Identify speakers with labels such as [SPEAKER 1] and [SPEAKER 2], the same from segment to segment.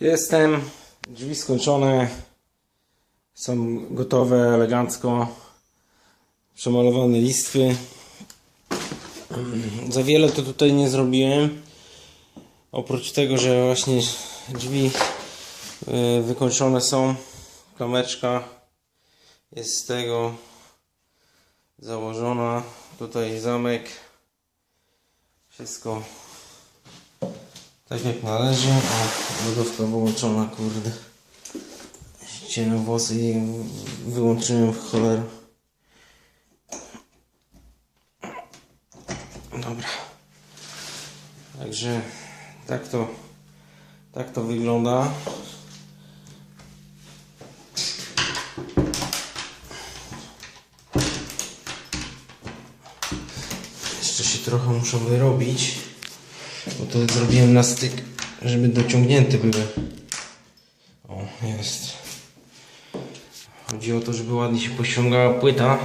[SPEAKER 1] Jestem. Drzwi skończone. Są gotowe elegancko. Przemalowane listwy. Za wiele to tutaj nie zrobiłem. Oprócz tego, że właśnie drzwi y, wykończone są. Klameczka jest z tego założona. Tutaj zamek. Wszystko tak jak należy. O, lodówka wyłączona, kurde. Ścięłem włosy i wyłączyłem w cholerę. Dobra. Także tak to tak to wygląda. Jeszcze się trochę muszę wyrobić. Bo to zrobiłem na styk, żeby dociągnięte były. O, jest. Chodzi o to, żeby ładnie się pościągała płyta.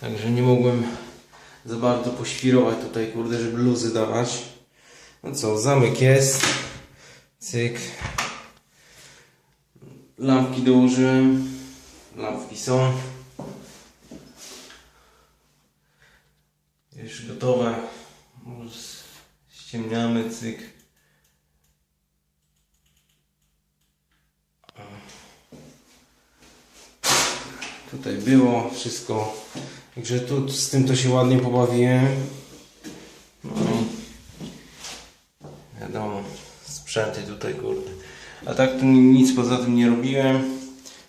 [SPEAKER 1] Także nie mogłem za bardzo poświrować tutaj, kurde, żeby luzy dawać. No co, zamek jest. Cyk. Lampki dołożyłem. Lampki są. Już gotowe. Już ściemniamy, cyk. Tutaj było wszystko. Także tu z tym to się ładnie pobawiłem. No i wiadomo, sprzęty tutaj kurde. A tak to nic poza tym nie robiłem.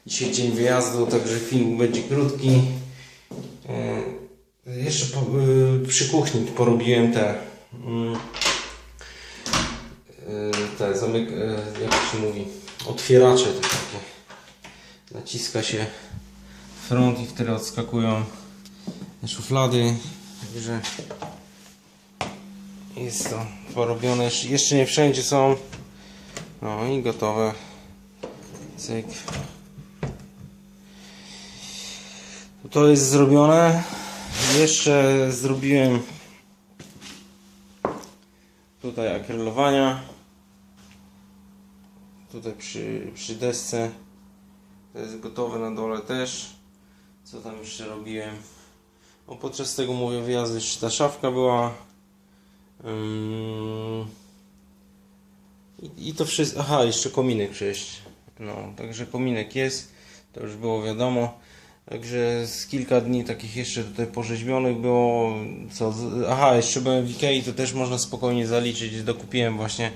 [SPEAKER 1] Dzisiaj dzień wyjazdu, także film będzie krótki. E, Jeszcze e, przy kuchni porobiłem te mm, te zamyk, e, jak się mówi, otwieracze te takie. Naciska się front i wtedy odskakują szuflady. Także jest to porobione. Jeszcze nie wszędzie są. No i gotowe. Cyk. To jest zrobione. Jeszcze zrobiłem tutaj akrylowania. Tutaj przy, przy desce. To jest gotowe na dole też. Co tam jeszcze robiłem? No, podczas tego mówię wyjazdu jeszcze ta szafka była. Ym, I, I to wszystko. Aha, jeszcze kominek przejść. No, także kominek jest. To już było wiadomo. Także z kilka dni takich jeszcze tutaj porzeźbionych było. Co? Aha, jeszcze byłem w Ikei, to też można spokojnie zaliczyć. Dokupiłem właśnie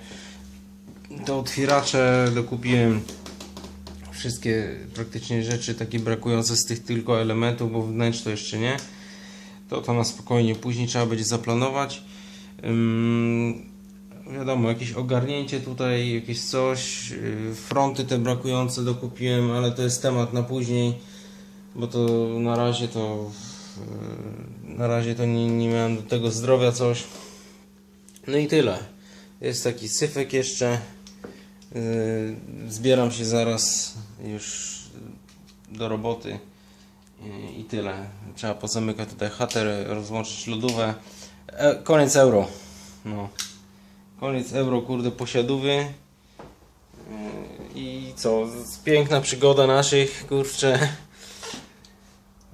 [SPEAKER 1] te otwieracze, dokupiłem wszystkie praktycznie rzeczy takie brakujące z tych tylko elementów, bo wnętrz to jeszcze nie. To to na spokojnie później trzeba będzie zaplanować. Ym, wiadomo, jakieś ogarnięcie tutaj, jakieś coś. Yy, Fronty te brakujące dokupiłem, ale to jest temat na później, bo to na razie to yy, na razie to nie, nie miałem do tego zdrowia coś. No i tyle. Jest taki syfek jeszcze. Yy, Zbieram się zaraz już do roboty i tyle. Trzeba pozamykać tutaj chatę, rozłączyć lodówę. E, koniec euro. No. Koniec euro, kurde, posiadówy. Yy, I co? Piękna przygoda naszych, kurczę.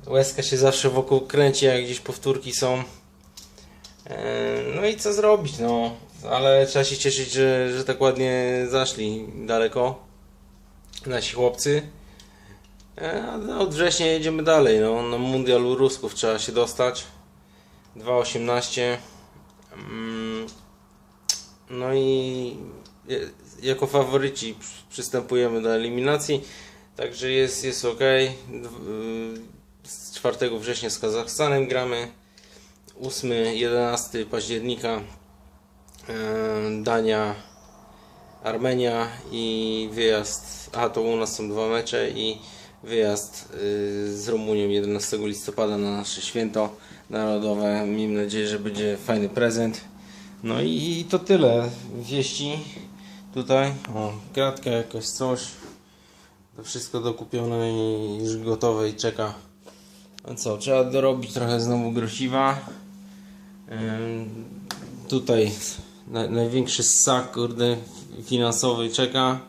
[SPEAKER 1] Łezka się zawsze wokół kręci, jak gdzieś powtórki są. E, No i co zrobić, no. Ale trzeba się cieszyć, że, że tak ładnie zaszli daleko nasi chłopcy. E, a Od września jedziemy dalej, no. Na mundialu Rusków trzeba się dostać. 2.18. Mm, No i jako faworyci przy- przystępujemy do eliminacji. Także jest, jest ok. Z 4 września z Kazachstanem gramy. 8-11 października e, Dania, Armenia i wyjazd, a to u nas są dwa mecze i wyjazd y, z Rumunią 11 listopada na nasze święto narodowe. Miejmy nadzieję, że będzie fajny prezent. No i, to tyle wieści tutaj. O, kratka jakoś coś. To wszystko dokupione i już gotowe i czeka. No co, trzeba dorobić trochę znowu grosiwa. Tutaj na, największy ssak kurde, finansowy czeka.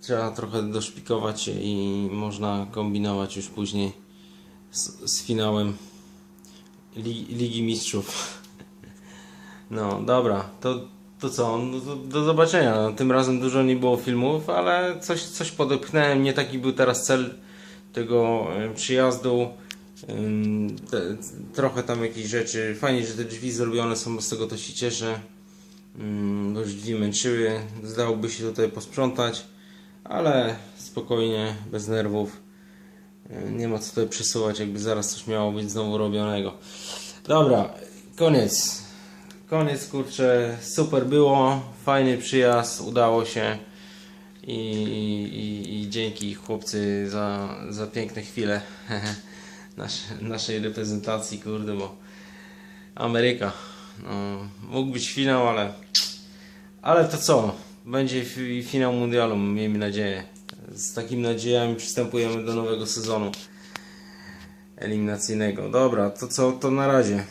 [SPEAKER 1] Trzeba trochę doszpikować i można kombinować już później z, z finałem Ligi, Mistrzów. No dobra, to, to co? No, to, do zobaczenia. No, tym razem dużo nie było filmów, ale coś, coś podepchnąłem. Nie taki był teraz cel tego przyjazdu. Trochę tam jakieś rzeczy. Fajnie, że te drzwi zrobione są, z tego to się cieszę. Bo już drzwi męczyły. Zdałoby się tutaj posprzątać, ale spokojnie, bez nerwów. Nie ma co tutaj przesuwać, jakby zaraz coś miało być znowu robionego. Dobra, koniec. Koniec, kurczę, super było, fajny przyjazd, udało się i, i, i dzięki chłopcy za, za piękne chwile Nasz, naszej reprezentacji, kurde, bo Ameryka, no, mógł być finał, ale ale to co, będzie fi- finał mundialu, miejmy nadzieję. Z takimi nadziejami przystępujemy do nowego sezonu eliminacyjnego. Dobra, to co, to na razie.